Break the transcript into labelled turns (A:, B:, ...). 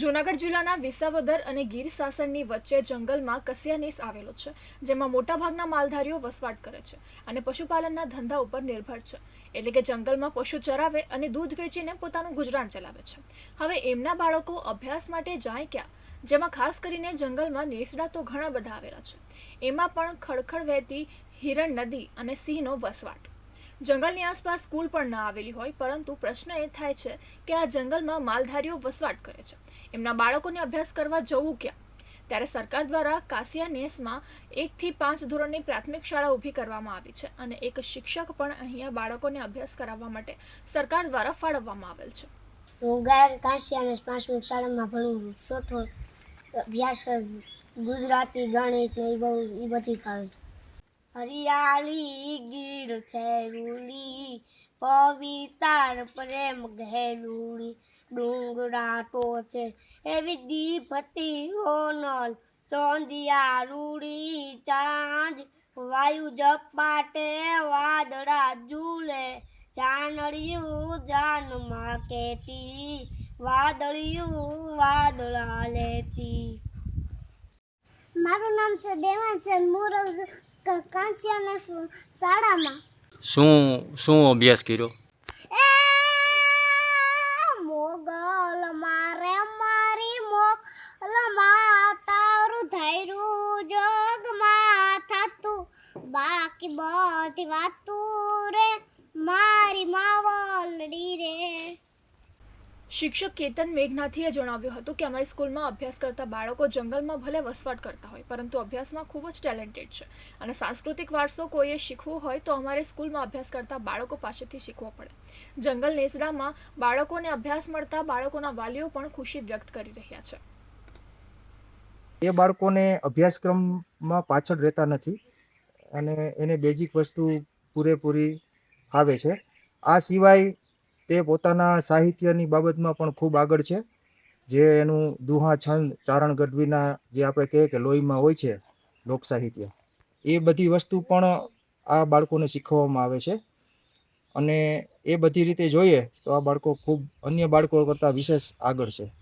A: જૂનાગઢ જિલ્લાના વિસાવદર અને ગીર શાસનની વચ્ચે જંગલમાં કસિયાનેસ આવેલો છે, જેમાં મોટાભાગના માલધારીઓ વસવાટ કરે છે અને પશુપાલનના ધંધા ઉપર નિર્ભર છે. એટલે કે જંગલમાં પશુ ચરાવે અને દૂધ વેચીને પોતાનું ગુજરાન ચલાવે છે. હવે એમના બાળકો અભ્યાસ માટે જાય ક્યાં? જેમાં ખાસ કરીને જંગલમાં નેસડા તો ઘણા બધા આવેલા છે. એમાં પણ ખડખડ વહેતી હિરણ નદી અને સિંહનો વસવાટ. જંગલની આસપાસ સ્કૂલ પણ ન આવેલી હોય, પરંતુ પ્રશ્ન એ થાય છે કે આ જંગલમાં માલધારીઓ વસવાટ કરે છે. એમના બાળકોને અભ્યાસ કરવા જવું ક્યાં? ત્યારે સરકાર દ્વારા કાસિયા નેસમાં એકથી પાંચ ધોરણની પ્રાથમિક શાળા ઊભી કરવામાં આવી છે અને એક શિક્ષક પણ અહીંયા બાળકોને અભ્યાસ કરાવવા માટે સરકાર દ્વારા ફાળવવામાં આવેલ છે.
B: હું ગાય કાશી અને પાંચમી શાળામાં ભણું છું. અભ્યાસ ગુજરાતી, ગણિત ને એ બહુ એ બધી ફાવે હરિયાળી ગીર છેરુલી પવિતાર પ્રેમ ઘેલુડી ડુંગરા ટોચે એવી દીપતી હોનલ ચોંદિયા રૂડી, ચાંદ, વાયુ જપાટે વાદળા ઝૂલે. ચાનડિયું જાનમાં કેતી, વાદળિયું વાદળા લેતી.
C: મારું નામ છે દેવાન હું છું ક- કાંસિયાને શાળામાં.
D: શું શું અભ્યાસ કર્યો?
C: મોગલ મારે મારી મોગલ તારું ધૈર્યું જોગમાં થતું. બાકી બધી વાતું રે મારી રે
A: શિક્ષક કેતન મેઘનાથીએ જણાવ્યું હતું કે અમારી સ્કૂલમાં અભ્યાસ કરતા બાળકો જંગલમાં ભલે વસવાટ કરતા હોય, પરંતુ અભ્યાસમાં ખૂબ જ ટેલેન્ટેડ છે. અને સાંસ્કૃતિક વારસો કોઈએ શીખવું હોય તો અમારે સ્કૂલમાં અભ્યાસ કરતા બાળકો પાસેથી શીખવો પડે. જંગલ નેસડામાં બાળકોને અભ્યાસ મળતા બાળકોના વાલીઓ પણ ખુશી વ્યક્ત કરી રહ્યા છે.
E: એ બાળકોને અભ્યાસક્રમમાં પાછળ રહેતા નથી અને એને બેઝિક વસ્તુ પૂરેપૂરી આવે છે. આ સિવાય તે પોતાના સાહિત્યની બાબતમાં પણ ખૂબ આગળ છે. જે એનું દુહા છંદ ચારણ ગઢવીના જે આપણે કહીએ કે લોહીમાં હોય છે, લોક સાહિત્ય. એ બધી વસ્તુ પણ આ બાળકોને શીખવવામાં આવે છે. અને એ બધી રીતે જોઈએ તો આ બાળકો ખૂબ અન્ય બાળકો કરતાં વિશેષ આગળ છે.